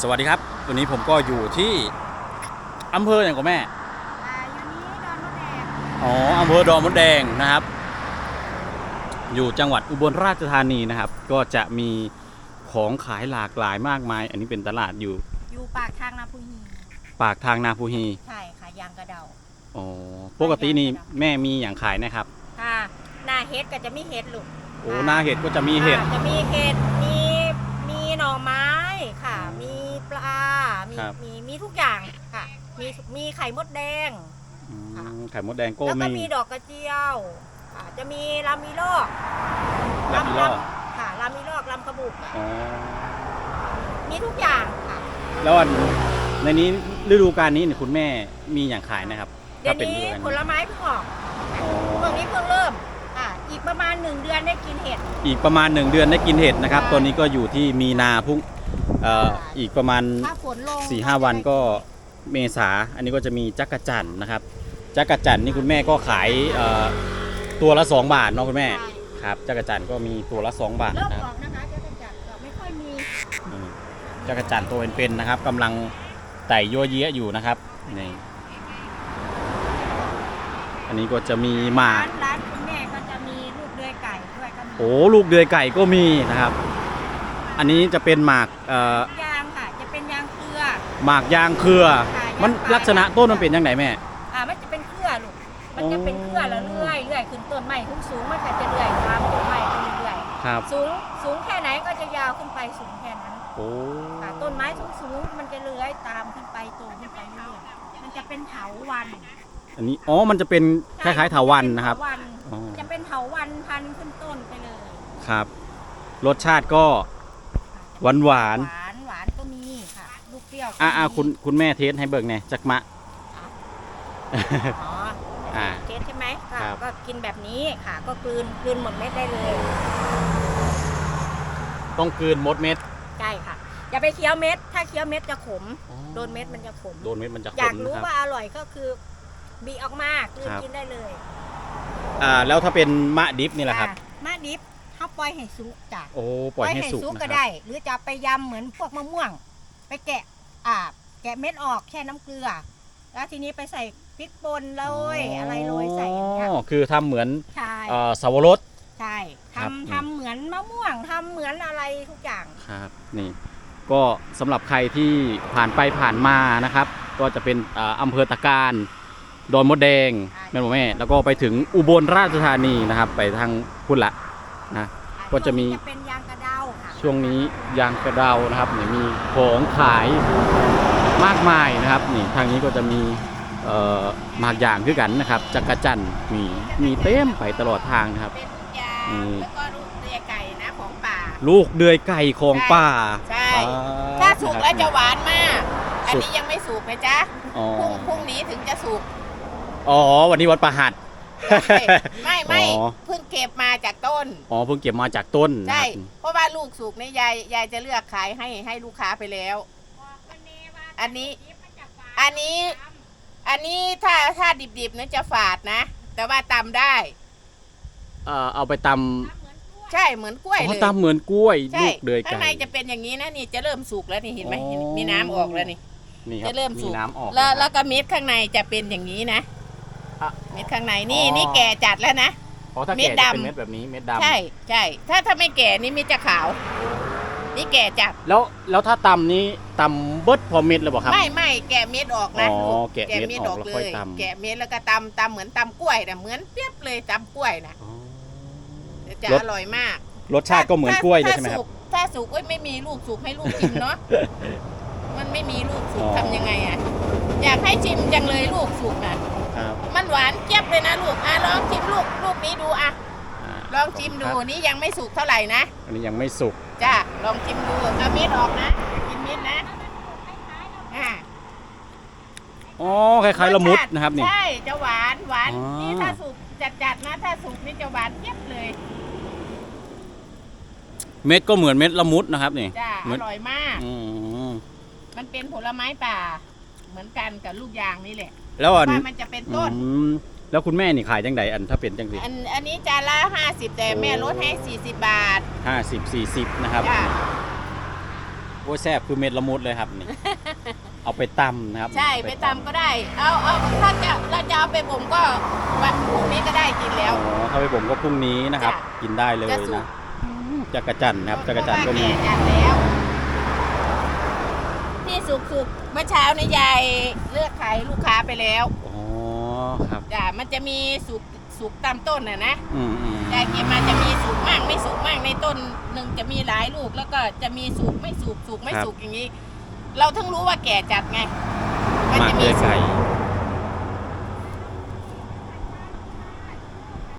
สวัสดีครับ วันนี้ผมก็อยู่ที่อำเภออย่างกับแม่อ่าอยู่นี้ดอนมดแดงอ๋ออำเภอดอนมดแดงนะครับ อยู่จังหวัดอุบลราชธานีนะครับ ก็จะมีของขายหลากหลายมากมาย อันนี้เป็นตลาดอยู่ อยู่ปากทางนาพุฮีปากทางนาภูฮีใช่ค่ะยางกระเดาอ๋อปกตินี่แม่มีอย่างขายนะครับค่ะหน้าเห็ดก็จะมีเห็ดลูกโอ้หน้าเห็ดก็จะมีเห็ดค่ะจะมีเห็ดมีมีหน่อไม้ค่ะมีปลามี ครับ มีมีทุกอย่างค่ะ มีมีไข่มดแดง อืมไข่มดแดงก็แล้วก็มีมีดอกกระเจียวค่ะจะมีลามิโลอกลามิโลอกค่ะลามิโลอกลำกระบุกอ๋อมีทุกอย่างค่ะ แล้วอันในนี้ฤดูกาลนี้เนี่ยคุณแม่มีอย่างขายนะครับเดี๋ยวถ้าเป็นนี้ฤดูกาลผลไม้เพิ่งออกอ๋อพวกนี้เพิ่งเริ่มค่ะอีกประมาณหนึ่งเดือนได้กินเห็ด อีกประมาณ1เดือนได้กินเห็ดนะครับใช่ตัวนี้ก็อยู่ที่มีนาพุ่ง เอ่อใช่อีกประมาณ ถ้าฝนลง4-5หวันก็เมษาอันนี้ก็จะมีจักรจันทร์นะครับจักรจันทร์นี่คุณแม่ก็ขายเอ่อตัวละ 2 บาทเนาะคุณแม่ใช่ครับจักรจันทร์ก็มีตัวละ 2 บาทเริ่มนะคอรับอกนะคะจะกระจัดก็ไม่ค่อยมีนี่จักรจันทร์ตัวเป็นๆนะครับกำลังไต่ยั่วเยี้ยอยู่นะครับนี่อันนี้ก็จะมีหมากร้านร้านคุณแม่ก็จะมีลูกเดือยไก่ด้วยก็มีโอ้ลูกเดือยไก่ก็มีนะครับ อันนี้จะเป็นหมากเอ่อยางค่ะ จะเป็นยางเครือ หมากยางเครือค่ะมันยางปลายลักษณะต้นมันเป็นยังไงแม่ อ่า มันจะเป็นเครือลูก มันจะเป็นเครือแล้วเลื่อยเลื่อยขึ้นต้นไม้สูงสูงๆมันก็จะเลื่อยตามต้นไม้ไปเรื่อยครับๆสูงสูงแค่ไหนก็จะยาวขึ้นไปสูงแค่นั้นโอ้ค่ะต้นไม้สูงสูงๆมันจะเลื้อยตามขึ้นไปโตขึ้นไปเรื่อยๆมันจะเป็นเถาวันอันนี้ อ๋อ มันจะเป็นคล้ายๆเถาวันนะครับเถาวัอ๋อจะเป็นเถาวันพันขึ้นต้นไปเลย ครับ รสชาติก็ หวานหวานหวานหวานก็มีค่ะลูกเปรี้ยวก็ๆอ่าอ่ามีคุณคุณแม่เทสให้เบิกหน่อยจักมะ อ๋ออ่า เทสใช่ไหมค่ะครับ ก็กินแบบนี้ค่ะ ก็กลืนกลืนหมดเม็ดได้เลยต้องกลืนมดเม็ดใช่ค่ะ อย่าไปเคี้ยวเม็ด ถ้าเคี้ยวเม็ดจะขม โดนเม็ดมันจะขม โดนเม็ดมันจะขอยากมรู้นะครับ ว่าอร่อยก็คือบีออกมากลืนครับ กินได้เลยอ่าแล้วถ้าเป็นมะดิฟนี่แหละครับ อะมาดิบ เขาปล่อยให้สุกจ้ะโอ้ปล่อยให้สุกก็นะคได้รับหรือจะไปยำเหมือนพวกมะม่วง ไปแกะอ่าแกะเม็ดออกแช่น้ำเกลือ แล้วทีนี้ไปใส่พริกป่นโรยอะไรโรยใส่อย่างเงี้ยอ๋อคือทำเหมือนใช่เอ่อสาวรสใช่ครับทำทำเหมือนมะม่วงทำเหมือนอะไรทุกอย่างครับนี่ก็สำหรับใครที่ผ่านไปผ่านมานะครับ ก็จะเป็นอ่าอำเภอตะการดอนมดแดงใช่แม่นบ่แม่ แล้วก็ไปถึงอุบลราชธานีนะครับ ไปทางพุ่นละ นะก็จะมีจะเป็นยางกระเดาค่ะช่วงนี้ยางกระเดานะครับนี่มีของขายมากมายนะครับนี่ทางนี้ก็จะมีเอ่อหมากยางคือกันนะครับจักรจันทร์มีมีเต็มไปตลอดทางนะครับ เป็นทุกอย่างอืม แล้วก็ลูกเรียไก่นะของป่า ลูกเดือยไก่ของป่าใช่อ่ถ้าสุกแล้วนจะครับหวานมาก อันสุกนี้ยังไม่สุกนะจ๊ะอ๋อพรุ่งพรุ่งนี้ถึงจะสุก อ๋อวันนี้วันประหัส ไม่ไม่อ๋อ เพิ่งเก็บมาจากต้น อ๋อเพิ่งเก็บมาจากต้นนะใช่ ครับเพราะว่าลูกสุกเนี่ยยายยายจะเลือกขายให้ให้ลูกค้าไปแล้ว อันนี้อันนี้ อันนี้ถ้าถ้าดิบๆเนี่ยจะฝาดนะ แต่ว่าตำได้ เอ่อเอาไปตใช่เหมือนกล้ำวยอ๋เลอยตำเหมือนกล้วยใช่ลูกเดือยข้างในไก่จะเป็นอย่างนี้นะนี่จะเริ่มสุกแล้วนี่เห็นไหมอ๋อเห็นมีน้ำออกแล้วนี่ นี่ครับจะเริ่มมีสุกน้ำออกแล้วนะคแล้รับวก็เม็ดข้างในจะเป็นอย่างนี้นะ อะเม็ดข้างในนี่อ๋อ นี่แก่จัดแล้วนะอ๋อถ้าเม็แก่ดจะดำเป็นเม็ดแบบนี้เม็ดดำใช่ใช่ถ้าถ้าไม่แก่นี่มีจะขาว นี่แก่จัดแล้วแล้วถ้าตำนี้ตำเบิดพอเม็ดเลยบ่ครับ ไม่ไม่แกะเม็ดออกนะอ๋อลูกแกะเม็ดออกแล้วค่อยตำ แกะเม็ดแล้วก็ตำตำเหมือนตำกล้วยนะเหมือนเปรียบเลยตำกล้วยนะอ๋อ จะรส อร่อยมากรสชาติก็เหมือนกล้วยเลยใช่ไหมครับ ถ้าสุกถ้าสุกก็ไม่มีลูกสุกให้ลูกชิมเนาะ มันไม่มีลูกสุกอ๋อ ทำยังไงอะอยากให้ชิมจังเลยลูกสุกน่ะครับมัน หวานเจี๊ยบเลยนะลูกอะลองชิมลูกลูกนี้ดูอะอ่าลองชิมดูครับนี่ยังไม่สุกเท่าไหร่นะอันนี้ยังไม่สุกจ้าลองชิมดูเอาเม็ดออกนะอย่ากินเม็ดนะอ่าอ๋อคล้ายๆละมุดนะครับนี่ ใช่จะหวานหวานอ๋อ นี่ถ้าสุกจัดๆนะถ้าสุกนี่จะหวานเจี๊ยบเลยเม็ดก็เหมือนเม็ดละมุดนะครับนี่จ้าเหมืออนร่อยมาก อืมมันเป็นผลไม้ป่า เหมือนกันกับลูกยางนี่แหละ แล้วอันว่ามันจะเป็นต้น อืมแล้วคุณแม่นี่ขายจังไดอันถ้าเป็นจังสิอันอันนี้จานละห้าสิบแต่แม่ลดให้สี่สิบบาทห้าสิบสี่สิบนะครับจ้าโอ้ยแซ่บคือเม็ดละมุดเลยครับนี่ เอาไปตำนะครับใช่ไปตำก็ได้ เอาเอาถ้าจะเราจะเอาไปบ่มก็วันพรุ่งนี้ก็ได้กินแล้ว อ๋อถ้าไปผมก็พรุ่งนี้นะครับ จ้ะกินได้เลยจะสุนะกจักรจันทร์นะครับจักรจันทร์ก็มี เพราะว่าแก่จัดแล้ว ที่สุกสุกเมื่อเช้านี่ยายเลือกขายลูกค้าไปแล้วอ๋อครับจ้ะมันจะมีสุกสุกตามต้นน่ะนะอืมอืมยายเก็บมาจะมีสุกมากไม่สุกมากในต้นหนึ่งจะมีหลายลูกแล้วก็จะมีสุกไม่สุกสุกไม่สุกอย่างนี้ เราถึงรู้ว่าแก่จัดไงหมากจะเลืมีอสุไก่ก